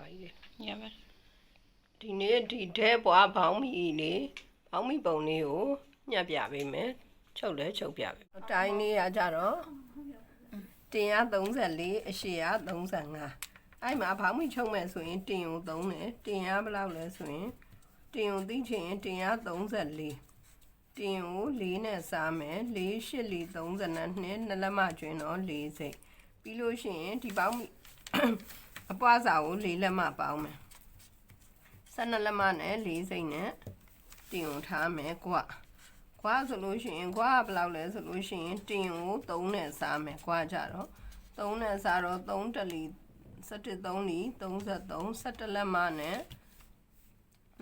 ပါကြီးရပါဒီနေ့ဒီတဲပွားဘောင်းမီလေးဘောင်းမီပုံလေးကိုညှပ်ပြပေးမယ်ချုပ်လဲချုပ်ပြပေးအတိုင်းလေးကကြတော့တင်ရ34အရှိရ35အဲ့မှာဘောင်းမီချုပ်မယ်ဆိုရင်တင်ကို3တယ်တင်ရဘယ်လောက်လဲဆိုရင်တင်ကိုသိချင်ရင်တင်ရ34တင်ကို4နဲ့စားမယ်4 8လီ32နှစ်နှစ်လက်မကျွင်းတော့4စိတ်ပြီးလို့ရှိရင်ဒီဘောင်းမီ အပွားစာကို4လက်မပေါင်းမယ်12လက်မနဲ့၄စိမ့်နဲ့တင်ုံထားမယ်ကွာကွာဆိုလို့ရှိရင်ကွာကဘယ်လောက်လဲဆိုလို့ရှိရင်တင်ကို3နဲ့စားမယ်ကွာကြတော့3နဲ့စားတော့3တလီ17 3လီ33 17လက်မနဲ့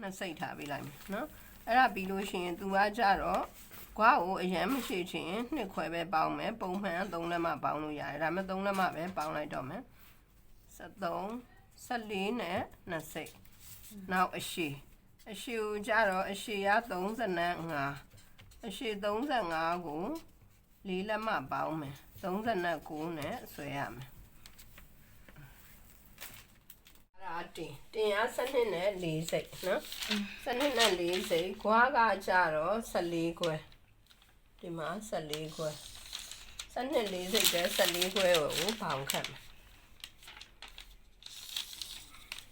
နှစ်စိတ်ထားပေးလိုက်မယ်နော်အဲ့ဒါပြီးလို့ရှိရင်သူကကြတော့ကွာကိုအရန်မရှိချင်နှစ်ခွဲပဲပေါင်းမယ်ပုံမှန်3လက်မပေါင်းလို့ရတယ်ဒါပေမဲ့3လက်မပဲပေါင်းလိုက်တော့မယ် 73 14နဲ့2စိတ်နောက်အရှိအရှိကိုကြတော့အရှိရ35အရှိ35ကိုလေးလက်မပေါင်းမယ်39နဲ့ဆွဲရမယ်အဲ့ဒါတင်တင်ရစနစ်နဲ့၄စိတ်နော်စနစ်နဲ့၄စိတ်ခွားကကြတော့14ခွဲဒီမှာ14ခွဲစနစ်၄စိတ်ပဲ14ခွဲကိုပေါင်းခတ်မယ်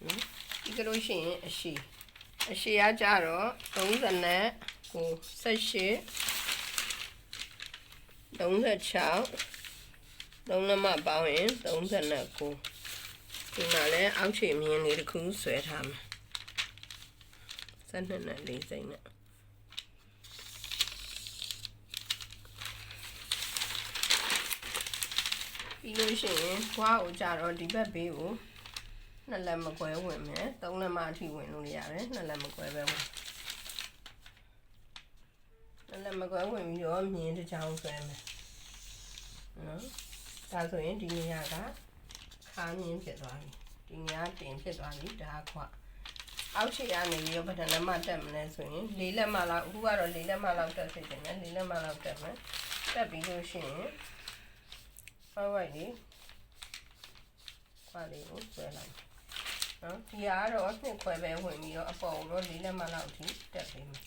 နော်ဒီကလို့ရှိရင်အရှိအရှိကကြတော့30နဲ့ကို18 36 3လက်မပေါင်းရင်39ဒီမှာလည်းအောက်ခြေမြင်းလေးတစ်ခုဆွဲထားမယ်12နဲ့4စိမ့်နဲ့ပြီးလို့ရှိရင်ဘွားကိုကြတော့ဒီဘက်ဘေးကို နှစ်လက်မကွဲဝင်မယ်သုံးလက်မအထိဝင်လို့ရတယ်နှစ်လက်မကွဲပဲဝင်နှစ်လက်မကွဲဝင်ပြီးတော့မြင်းတစ်ချောင်းဆွဲမယ်နော်ဒါဆိုရင်ဒီနေရာကခါမြင်းဖြစ်သွားပြီဒီနေရာတင်ဖြစ်သွားပြီဒါခွအောက်ခြေကနေပြီးတော့ဗဒလက်မတက်မလဲဆိုရင်လေးလက်မလောက်အခုကတော့လေးလက်မလောက်တက်ဖြစ်တယ်နော်လေးလက်မလောက်တက်မယ်တက်ပြီးလို့ရှိရင်ဟောလိုက်လေခွာလေးကိုဆွဲလိုက် နော်ဒီကတော့နှစ်ခွဲပဲဝင်ပြီးတော့အပေါ်တော့လေးလက်မလောက်ထိတက်ပေးမယ်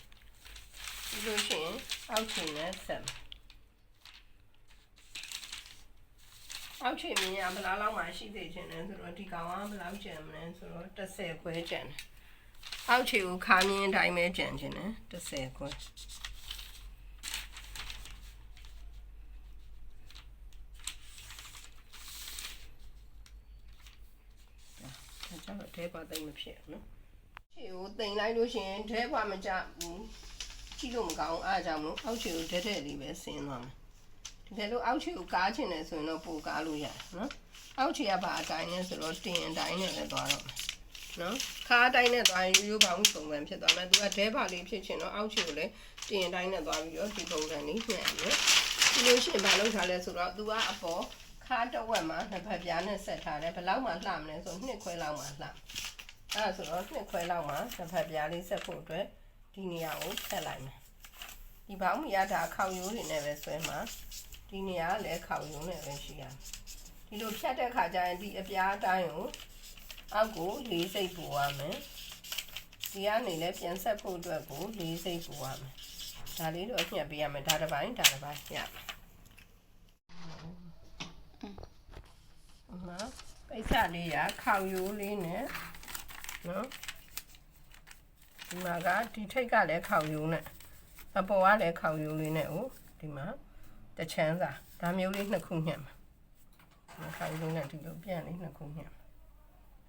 ပြီးလို့ရှိရင်အောက်ချင်နဲ့ဆက်မယ်အောက်ချင်မြင်ရဘယ်လောက်လောက်မှရှိသေးခြင်းလဲဆိုတော့ဒီကောင်ကဘယ်လောက်ကျန်မလဲဆိုတော့30ခွဲကျန်တယ်အောက်ချီကိုခါမြင်အတိုင်းပဲကျန်ခြင်းနဲ့30ခွဲ ဒါကြောင့်တဲပါသိမ့်မဖြစ်ဘူးနော်ချီကိုတိမ်လိုက်လို့ရှိရင်တဲပါမကြဘူးကြည့်လို့မကောင်းအားကြောင့်မလို့အောက်ချီကိုတဲတဲလေးပဲဆင်းသွားမယ်တကယ်လို့အောက်ချီကိုကားချင်တယ်ဆိုရင်တော့ပိုကားလို့ရတယ်နော်အောက်ချီကဘာအတိုင်းလဲဆိုတော့တင်အတိုင်းနဲ့လည်းသွားတော့မယ်နော်ခါအတိုင်းနဲ့သွားရင်ရိုးရိုးပေါင်းပုံစံဖြစ်သွားမယ်သူကဒဲပါလေးဖြစ်ချင်တော့အောက်ချီကိုလည်းတင်အတိုင်းနဲ့သွားပြီးတော့ဒီပုံစံလေးညှက်ရမယ်ဒီလိုရှိရင်ဘာလုပ်ထားလဲဆိုတော့သူကအပေါ် ခါတစ်ဝက်မှာနှစ်ဖက်ပြားနဲ့ဆက်ထားတယ်ဘယ်လောက်မှလှမလဲဆိုနှစ်ခွဲလောက်မှလှအဲ့ဒါဆိုတော့နှစ်ခွဲလောက်မှနှစ်ဖက်ပြားလေးဆက်ဖို့အတွက်ဒီနေရာကိုဆက်လိုက်မယ်ဒီဘောင်းမီရတာခေါင်ရိုးတွေနဲ့ပဲဆွဲမှာဒီနေရာကလည်းခေါင်ရိုးနဲ့ပဲရှိရမယ်ဒီလိုဖြတ်တဲ့ခါကျရင်ဒီအပြားအတိုင်းကိုအောက်ကိုလေးစိတ်ပူရမယ်ဒီကနေလည်းပြန်ဆက်ဖို့အတွက်ကိုလေးစိတ်ပူရမယ်ဒါလေးတော့ညှက်ပေးရမယ်ဒါတစ်ပိုင်းဒါတစ်ပိုင်းညှက် နော်ပိတ်စလေးရခေါင်ရိုးလေးနဲ့နော်ဒီမှာကဒီထိတ်ကလည်းခေါင်ရိုးနဲ့အပေါ်ကလည်းခေါင်ရိုးလေးနဲ့ဟိုဒီမှာတချမ်းစာဒါမျိုးလေးနှစ်ခုညှက်မှာခေါင်ရိုးနဲ့ဒီလိုပြန်လေးနှစ်ခုညှက်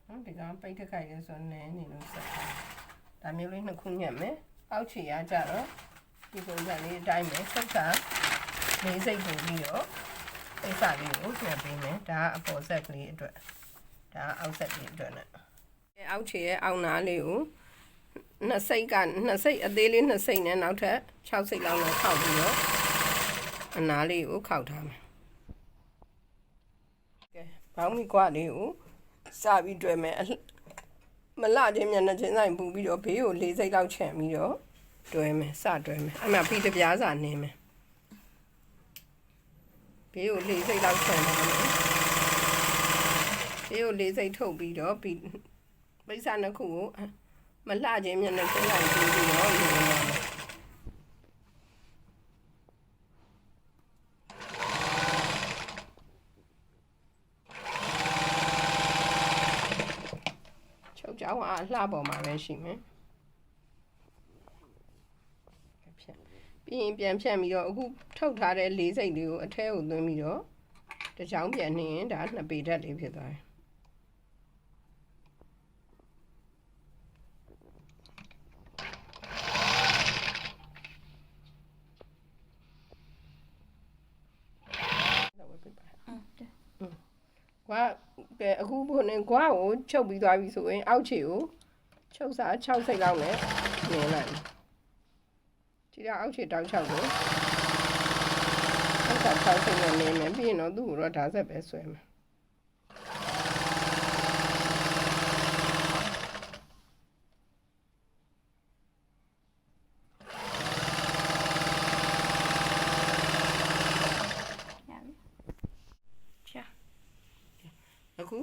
နော်ဒီကပိတ်တစ်ခိုက်လေးဆိုနည်းနေလို့ဆက်ထားဒါမျိုးလေးနှစ်ခုညှက်မယ်အောက်ချီရကြတော့ဒီပုံစံလေးအတိုင်းပဲဆက်ကလေးစိတ်ပုံပြီးတော့ ပိတ်စလေးကိုညှက်ပေးမယ်ဒါကအပေါ်ဆက်ကလေးအတွက်ဒါအောက်ဆက်ကလေးအတွက်နဲ့အောက်ချီရဲ့အောက်နားလေးကိုနှစ်စိတ်ကနှစ်စိတ်အသေးလေးနှစ်စိတ်နဲ့နောက်ထပ်6စိတ်လောက်နဲ့ခောက်ပြီးတော့အနားလေးကိုခောက်ထားမယ်ကဲဘောင်းမီကွာလေးကိုစပြီးတွေ့မယ်အလှမလှချင်းမျက်နှာချင်းဆိုင်ပူပြီးတော့ဘေးကို၄စိတ်လောက်ချန်ပြီးတော့တွဲမယ်စတွဲမယ်အဲ့မှာပြီးတပြားစာနင်းမယ် ဘေးကို၄စိတ်လောက်ချန်ပါမယ်ဘေးကို၄စိတ်ထုတ်ပြီးတော့ပြီးပိဿနှစ်ခုကိုမလှခြင်းမျက်နှာချင်းလိုက်ပြီးပြီးတော့မြင်ပါမယ်ချုပ်ကြောင်းအားလှပေါ်မှာပဲရှိမယ် ဖြတ်ပြီးရင်ပြန်ဖြတ်ပြီးတော့အခုထုတ်ထားတဲ့လေးစိတ်လေးကိုအထဲကိုသွင်းပြီးတော့တစ်ချောင်းပြန်နှင်းရင်ဒါနှစ်ပေဓာတ်လေးဖြစ်သွားတယ်ကွာကဲအခုဘုန်းနဲ့ကွာကိုချုပ်ပြီးသွားပြီဆိုရင်အောက်ခြေကိုချုပ်စာ6စိတ်လောက်နဲ့မြင်လိုက် မယ်ဒီတော့အောက်ခြေတောက်6ကိုချုပ်စာ6စိတ်နဲ့မြင်မယ်ပြီးရင်တော့သူ့ကိုတော့ဓာတ်ဆက်ပဲဆွဲမယ်ရပြီဖြာအခု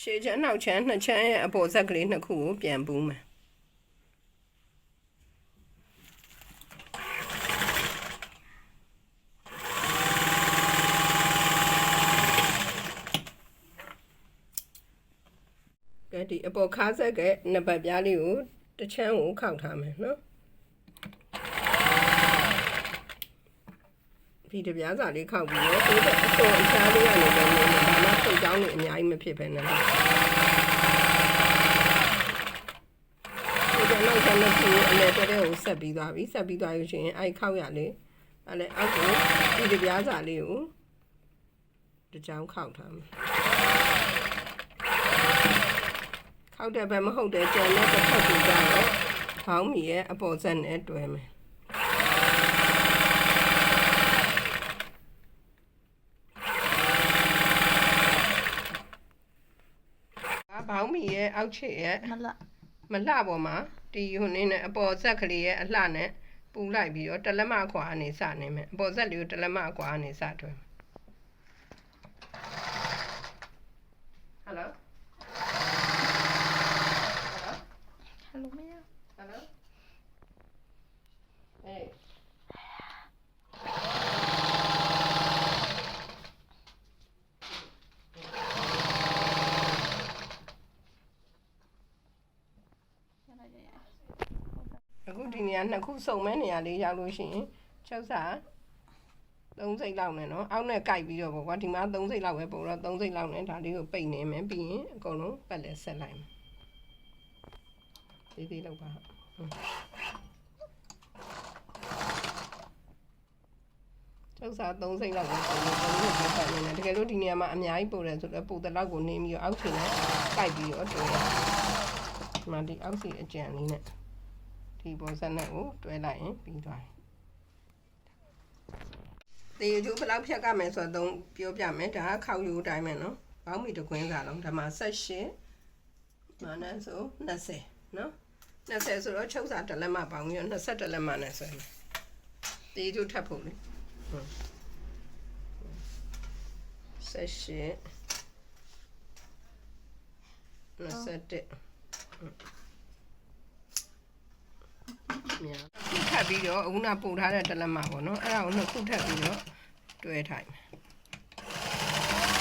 ရှေ့ချမ်းနောက်ချမ်းနှစ်ချမ်းရဲ့အပေါ်ဆက်ကလေးနှစ်ခုကိုပြန်ပူးမယ် ဒီအပေါ်ခါဆက်ကနံပါတ်ပြားလေးကိုတစ်ချမ်းကိုခောက်ထားမယ်နော်ဒီတပြားစာလေးခောက်ပြီးတော့ဒီကအပေါ်အချားလေးကနေလည်းနေတယ်ဒါမှစိတ်ကြောင်းနေအများကြီးမဖြစ်ပဲနဲ့ဒီကနောက်ကျတော့ဒီအလဲတဲ့ကိုဆက်ပြီးသွားပြီဆက်ပြီးသွားလို့ရှိရင်အဲ့ခောက်ရလေးအဲ့လေအောက်ကိုဒီတပြားစာလေးကိုတစ်ချောင်းခောက်ထားမယ် ခောက်တဲ့ဘက်မဟုတ်တဲ့ကြံတဲ့တစ်ဖက်ကိုကြတော့ဘောင်းမီရဲ့အပေါ်ဆက်နဲ့တွဲမယ်အဘောင်းမီရဲ့အောက်ခြေရဲ့မလမလှပေါ်မှာဒီဟိုနေနဲ့အပေါ်ဆက်ကလေးရဲ့အလှနဲ့ပူလိုက်ပြီးတော့တလက်မခွာအနေစနေမယ်အပေါ်ဆက်လေးကိုတလက်မခွာအနေစတွဲမယ်ဟယ်လို ဟယ်လိုမရ Hello? Hey. ရရရအခုဒီနေရာနှစ်ခုစုံမဲ့နေရာလေးရောက်လို့ရှိရင်ချုပ်စာ3စိတ်လောက်နဲ့နော်အောက်နဲ့ကြိုက်ပြီးတော့ပေါ့ကွာဒီမှာ3စိတ်လောက်ပဲပို့တော့3စိတ်လောက်နဲ့ဒါလေးကိုပိတ်နေမယ်ပြီးရင်အကုန်လုံးပတ်လဲဆက်လိုက်မယ် ဒီဒီလောက်ပါဟုတ်ချုပ်စာ3စိတ်လောက်ပဲပို့လို့3စိတ်ပဲပတ်နေတယ်တကယ်လို့ဒီနေရာမှာအများကြီးပို့တယ်ဆိုတော့ပို့တဲ့လောက်ကိုနေပြီးတော့အောက်ခြေနဲ့ကြိုက်ပြီးတော့တွေ့ရတယ်ဒီမှာဒီအောက်ခြေအကြံလေးနဲ့ဒီပေါ်စက်နဲ့ကိုတွဲလိုက်ရင်ပြီးသွားပြီတေကျိုးဘယ်လောက်ဖြတ်ကမယ်ဆိုတော့ပြောပြမယ်ဒါကခောက်ယူအတိုင်းပဲနော်ဘောင်းမီတစ်ခွင်းစာလုံးဒါမှ18မာနဆို20နော် 20ဆိုတော့ချုပ်စာတစ်လက်မပေါင်းပြီးတော့20လက်မနဲ့ဆွဲမယ်တေကျိုးထပ်ဖို့လေဟုတ်18 21မြန်ခုထပ်ပြီးတော့အခုနပို့ထားတဲ့တလက်မပေါ့နော်အဲ့ဒါကိုနှစ်ခုထပ်ပြီးတော့တွဲထိုင်မယ်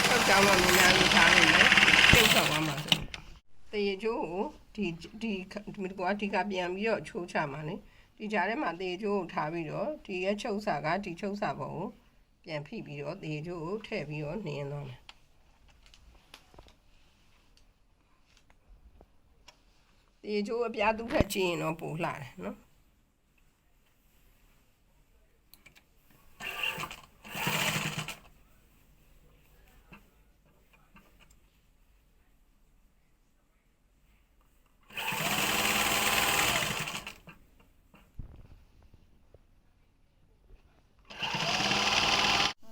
ဆောက်ကြောင်းတော့မြန်မြန်လေးထားနေမယ်ပြုတ်ဆောက်သွားမှာဆိုတရေချိုးကို ဒီဒီဒီကွာဒီကပြန်ပြီးတော့ချိုးချမှာလေဒီကြားထဲမှာတရေချိုးကိုထားပြီးတော့ဒီရဲ့ချုပ်စာကဒီချုပ်စာပုံကိုပြန်ဖိပြီးတော့တရေချိုးကိုထည့်ပြီးတော့နှင်းသွားမယ်တရေချိုးအပြားသူ့ထက်ချင်းရင်တော့ပိုလှတယ်နော်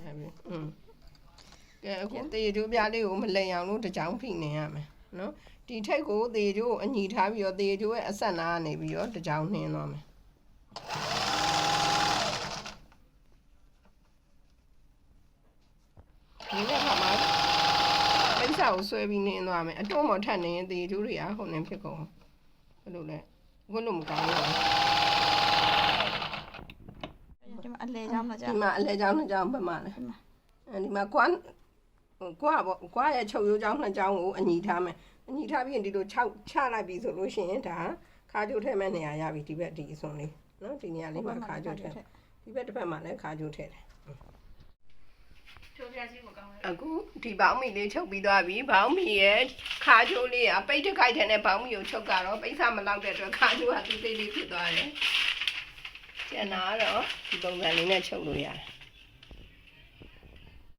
အဲ့ပြီอืม ကဲအခုတေကျိုးပြားလေးကိုမလိမ်အောင်လို့တစ်ကြောင်ဖိနေရမယ်နော်ဒီထိတ်ကိုတေကျိုးကိုအညီထားပြီးတော့တေကျိုးရဲ့အဆက်နာကနေပြီးတော့တစ်ကြောင်နှင်းသွားမယ်ဒီနေ့ခါမှာပိဿာကိုကိုဆွဲပြီးနင်းသွားမယ်အတော့မထက်နေရင်တေကျိုးတွေကဟိုနေဖြစ်ကုန်ဘယ်လိုလဲဘယ်လိုမကောင်းဘူးဒီမှာအလဲကြောင်းတော့ကြာဒီမှာအလဲချောင်းနှစ်ချောင်းဘယ်မှာလဲဒီမှာအဲဒီမှာ ကွာဟိုကွာပေါ့ကွာရဲ့ချုပ်ရိုးချောင်းနှစ်ချောင်းကိုအညီထားမယ်အညီထားပြီးရင်ဒီလို6ချလိုက်ပြီဆိုလို့ရှိရင်ဒါခါကြိုးထဲမဲ့နေရာရပြီဒီဘက်ဒီအစွန်လေးနော်ဒီနေရာလေးမှာခါကြိုးထဲဒီဘက်တစ်ဖက်မှာလည်းခါကြိုးထဲတယ်ချိုးပြစီကိုကောင်းတယ်အခုဒီဘောင်းမီလေးချုပ်ပြီးသွားပြီဘောင်းမီရဲ့ခါကြိုးလေးကပိတ်တစ်ခိုက်ထဲနဲ့ဘောင်းမီကိုချုပ်ကတော့ပိတ်စမလောက်တဲ့အတွက်ခါကြိုးကသေးသေးလေးဖြစ်သွားတယ်ကျန်တာကတော့ဒီပုံစံလေးနဲ့ချုပ်လို့ရတယ်